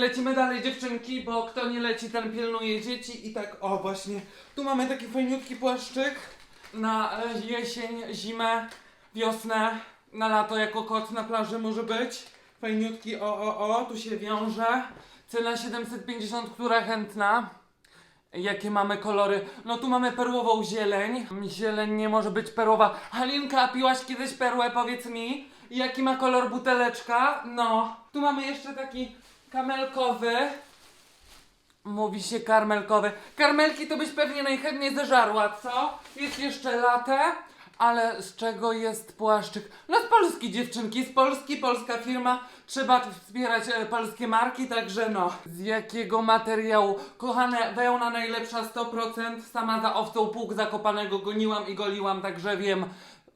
lecimy dalej dziewczynki, bo kto nie leci, ten pilnuje dzieci i tak, o właśnie, tu mamy taki fajniutki płaszczyk na e, jesień, zimę, wiosnę, na lato jako kot na plaży może być. Fajniutki, o, o, o, tu się wiąże. Cena 750, która chętna. Jakie mamy kolory? No tu mamy perłową zieleń. Zieleń nie może być perłowa. Halinka, piłaś kiedyś perłę, powiedz mi? Jaki ma kolor buteleczka? No. Tu mamy jeszcze taki kamelkowy. Mówi się karmelkowy. Karmelki to byś pewnie najchętniej zeżarła, co? Jest jeszcze latę. Ale z czego jest płaszczyk? No z Polski dziewczynki, z Polski, polska firma. Trzeba wspierać e, polskie marki, także no. Z jakiego materiału? Kochane, wełna najlepsza 100%. Sama za owcą pług zakopanego goniłam i goliłam, także wiem.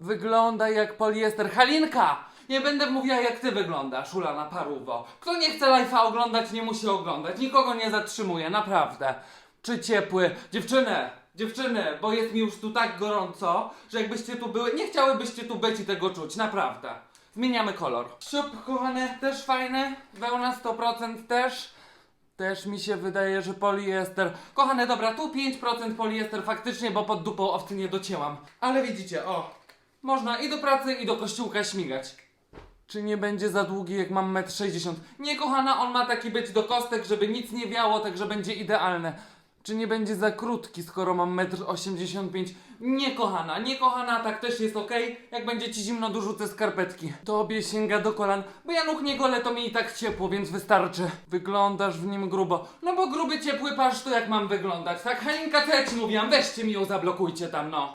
Wygląda jak poliester. Halinka! Nie będę mówiła jak ty wyglądasz, Ulana Paruwo. Kto nie chce live'a oglądać, nie musi oglądać. Nikogo nie zatrzymuje, naprawdę. Czy ciepły? Dziewczyny, dziewczyny, bo jest mi już tu tak gorąco, że jakbyście tu były, nie chciałybyście tu być i tego czuć, naprawdę. Zmieniamy kolor. Siup, kochane, też fajny. Wełna 100% też. Też mi się wydaje, że poliester. Kochane, dobra, tu 5% poliester faktycznie, bo pod dupą owcy nie docięłam. Ale widzicie, o. Można i do pracy, i do kościółka śmigać. Czy nie będzie za długi, jak mam 1,60 m? Nie, kochana, on ma taki być do kostek, żeby nic nie wiało, także będzie idealne. Czy nie będzie za krótki, skoro mam 1,85 m? Nie, kochana, nie, kochana, tak też jest ok. Jak będzie ci zimno, dorzucę skarpetki. Tobie sięga do kolan, bo ja nóg nie golę, to mi i tak ciepło, więc wystarczy. Wyglądasz w nim grubo. No bo gruby, ciepły patrz tu jak mam wyglądać, tak? Halinka, co ja ci mówiłam? Weźcie mi ją, zablokujcie tam, no.